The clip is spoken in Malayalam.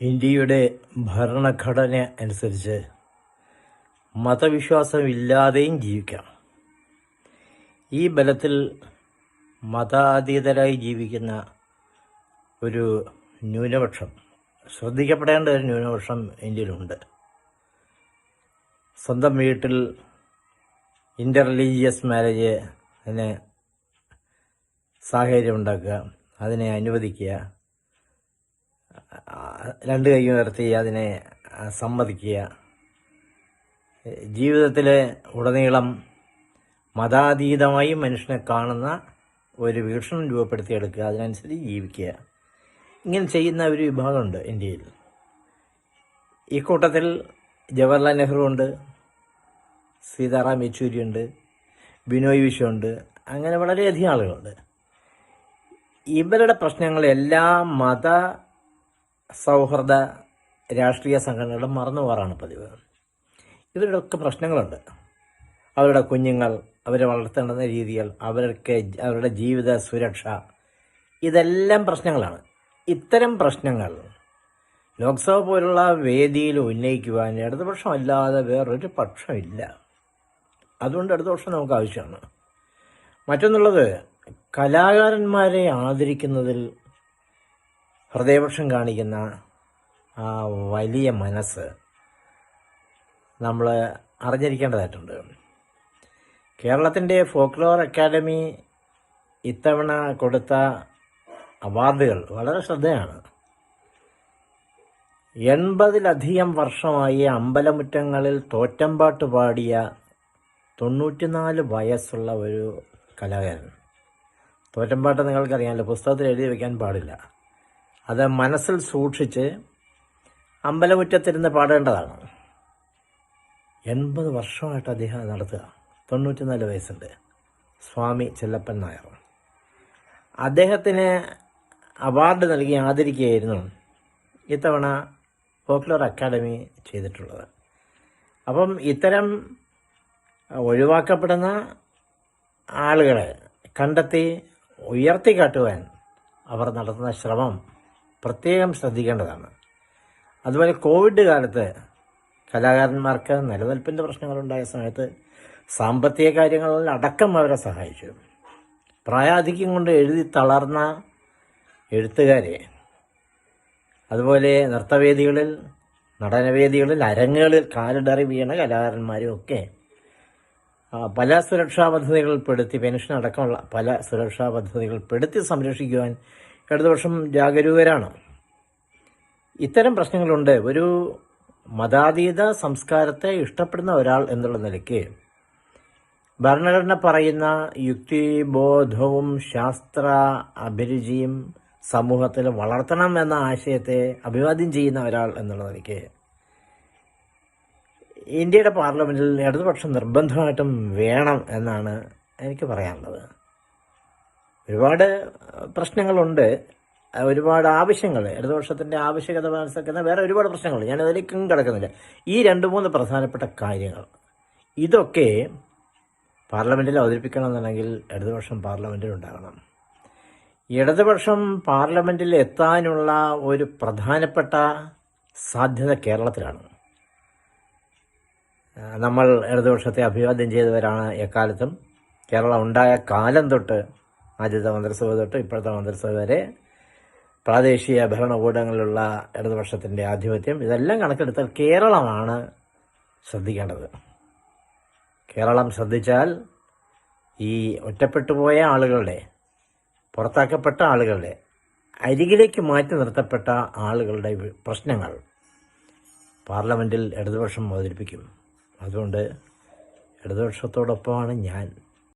ഇന്ത്യയുടെ ഭരണഘടന അനുസരിച്ച് മതവിശ്വാസമില്ലാതെയും ജീവിക്കാം. ഈ ബലത്തിൽ മതാതീതരായി ജീവിക്കുന്ന ഒരു ന്യൂനപക്ഷം ശ്രദ്ധിക്കപ്പെടേണ്ട ഒരു ന്യൂനപക്ഷം ഇന്ത്യയിലുണ്ട്. സ്വന്തം വീട്ടിൽ ഇന്റർ റിലീജിയസ് മാരേജ് അതിന് സാഹചര്യം ഉണ്ടാക്കുക അതിനെ അനുവദിക്കുക രണ്ട് കൈ ഉയർത്തി അതിനെ സമ്മതിക്കുക. ജീവിതത്തിൽ ഉടനീളം മതാതീതമായി മനുഷ്യനെ കാണുന്ന ഒരു വീക്ഷണം രൂപപ്പെടുത്തിയെടുക്കുക അതിനനുസരിച്ച് ജീവിക്കുക. ഇങ്ങനെ ചെയ്യുന്ന ഒരു വിഭാഗമുണ്ട് ഇന്ത്യയിൽ. ഈ കൂട്ടത്തിൽ ജവഹർലാൽ നെഹ്റു ഉണ്ട് സീതാറാം യെച്ചൂരി ഉണ്ട് ബിനോയ് വിശ്വമുണ്ട് അങ്ങനെ വളരെയധികം ആളുകളുണ്ട്. ഇവരുടെ പ്രശ്നങ്ങൾ പ്രശ്നങ്ങളെല്ലാം മത സൗഹൃദ രാഷ്ട്രീയ സംഘടനകളുടെ മറന്നു പോകാറാണ് പതിവ്. ഇവരുടെയൊക്കെ പ്രശ്നങ്ങളുണ്ട്. അവരുടെ കുഞ്ഞുങ്ങൾ അവരെ വളർത്തേണ്ടുന്ന രീതികൾ അവർക്ക് അവരുടെ ജീവിത സുരക്ഷ ഇതെല്ലാം പ്രശ്നങ്ങളാണ്. ഇത്തരം പ്രശ്നങ്ങൾ ലോക്സഭ പോലുള്ള വേദിയിൽ ഉന്നയിക്കുവാൻ ഇടതുപക്ഷം അല്ലാതെ വേറൊരു പക്ഷമില്ല അതുകൊണ്ട് ഇടതുപക്ഷം നമുക്ക് ആവശ്യമാണ്. മറ്റൊന്നുള്ളത് കലാകാരന്മാരെ ആദരിക്കുന്നതിൽ ഹൃദയപക്ഷം കാണിക്കുന്ന ആ വലിയ മനസ്സ് നമ്മൾ അറിഞ്ഞിരിക്കേണ്ടതായിട്ടുണ്ട്. കേരളത്തിന്റെ ഫോക്ലോർ അക്കാദമി ഇത്തവണ കൊടുത്ത അവാർഡുകൾ വളരെ ശ്രദ്ധയാണ്. എൺപതിലധികം വർഷമായി അമ്പലമുറ്റങ്ങളിൽ തോറ്റമ്പാട്ട് പാടിയ തൊണ്ണൂറ്റിനാല് വയസ്സുള്ള ഒരു കലാകാരൻ. തോറ്റമ്പാട്ട് നിങ്ങൾക്കറിയാമല്ലോ പുസ്തകത്തിൽ എഴുതി വയ്ക്കാൻ പാടില്ല. അത് മനസ്സിൽ സൂക്ഷിച്ച് അമ്പലമുറ്റത്തിരുന്ന് പാടേണ്ടതാണ്. എൺപത് വർഷമായിട്ട് അദ്ദേഹം നടത്തുക. തൊണ്ണൂറ്റിനാല് വയസ്സുണ്ട്. സ്വാമി ചെല്ലപ്പൻ നായർ. അദ്ദേഹത്തിന് അവാർഡ് നൽകി ആദരിക്കുകയായിരുന്നു ഇത്തവണ ഫോക്ലോർ അക്കാദമി ചെയ്തിട്ടുള്ളത്. അപ്പം ഇത്തരം ഒഴിവാക്കപ്പെടുന്ന ആളുകളെ കണ്ടെത്തി ഉയർത്തിക്കാട്ടുവാൻ അവർ നടത്തുന്ന ശ്രമം പ്രത്യേകം ശ്രദ്ധിക്കേണ്ടതാണ്. അതുപോലെ കോവിഡ് കാലത്ത് കലാകാരന്മാർക്ക് നിലനിൽപ്പിന്റെ പ്രശ്നങ്ങളുണ്ടായ സമയത്ത് സാമ്പത്തിക കാര്യങ്ങളിൽ അടക്കം അവരെ സഹായിച്ചു. പ്രായാധിക്യം കൊണ്ട് എഴുതി തളർന്ന എഴുത്തുകാരെ അതുപോലെ നൃത്തവേദികളിൽ നടനവേദികളിൽ അരങ്ങുകളിൽ കാലിടറി വീണ കലാകാരന്മാരും ഒക്കെ പല സുരക്ഷാ പദ്ധതികൾ പെടുത്തി പെൻഷൻ അടക്കമുള്ള പല സുരക്ഷാ പദ്ധതികൾ പെടുത്തി സംരക്ഷിക്കുവാൻ ഇടതുപക്ഷം ജാഗരൂകരാണ്. ഇത്തരം പ്രശ്നങ്ങളുണ്ട്. ഒരു മതാതീത സംസ്കാരത്തെ ഇഷ്ടപ്പെടുന്ന ഒരാൾ എന്നുള്ള നിലയ്ക്ക് ഭരണഘടന പറയുന്ന യുക്തിബോധവും ശാസ്ത്ര അഭിരുചിയും സമൂഹത്തിൽ വളർത്തണം എന്ന ആശയത്തെ അഭിവാദ്യം ചെയ്യുന്ന ഒരാൾ എന്നുള്ള നിലയ്ക്ക് ഇന്ത്യയുടെ പാർലമെന്റിൽ ഇടതുപക്ഷം നിർബന്ധമായിട്ടും വേണം എന്നാണ് എനിക്ക് പറയാനുള്ളത്. ഒരുപാട് പ്രശ്നങ്ങളുണ്ട്. ഒരുപാട് ആവശ്യങ്ങൾ ഇടതുപക്ഷത്തിന്റെ ആവശ്യകത മനസ്സിലാക്കുന്ന വേറെ ഒരുപാട് പ്രശ്നങ്ങൾ. ഞാൻ അതിലേക്കും കിടക്കുന്നില്ല. ഈ രണ്ട് മൂന്ന് പ്രധാനപ്പെട്ട കാര്യങ്ങൾ. ഇതൊക്കെ പാർലമെന്റിൽ അവതരിപ്പിക്കണമെന്നുണ്ടെങ്കിൽ ഇടതുപക്ഷം പാർലമെന്റിൽ ഉണ്ടാകണം. ഇടതുപക്ഷം പാർലമെന്റിൽ എത്താനുള്ള ഒരു പ്രധാനപ്പെട്ട സാധ്യത കേരളത്തിലാണ്. നമ്മൾ ഇടതുപക്ഷത്തെ അഭിവാദ്യം ചെയ്തവരാണ് എക്കാലത്തും. കേരളം ഉണ്ടായ കാലം തൊട്ട് ആദ്യത്തെ മന്ത്രിസഭ തൊട്ട് ഇപ്പോഴത്തെ മന്ത്രിസഭ വരെ പ്രാദേശിക ഭരണകൂടങ്ങളിലുള്ള ഇടതുപക്ഷത്തിന്റെ ആധിപത്യം ഇതെല്ലാം കണക്കെടുത്താൽ കേരളമാണ് ശ്രദ്ധിക്കേണ്ടത്. കേരളം ശ്രദ്ധിച്ചാൽ ഈ ഒറ്റപ്പെട്ടുപോയ ആളുകളുടെ പുറത്താക്കപ്പെട്ട ആളുകളുടെ അരികിലേക്ക് മാറ്റി നിർത്തപ്പെട്ട ആളുകളുടെ പ്രശ്നങ്ങൾ പാർലമെന്റിൽ ഇടതുപക്ഷം അവതരിപ്പിക്കും. അതുകൊണ്ട് ഇടതുപക്ഷത്തോടൊപ്പമാണ് ഞാൻ.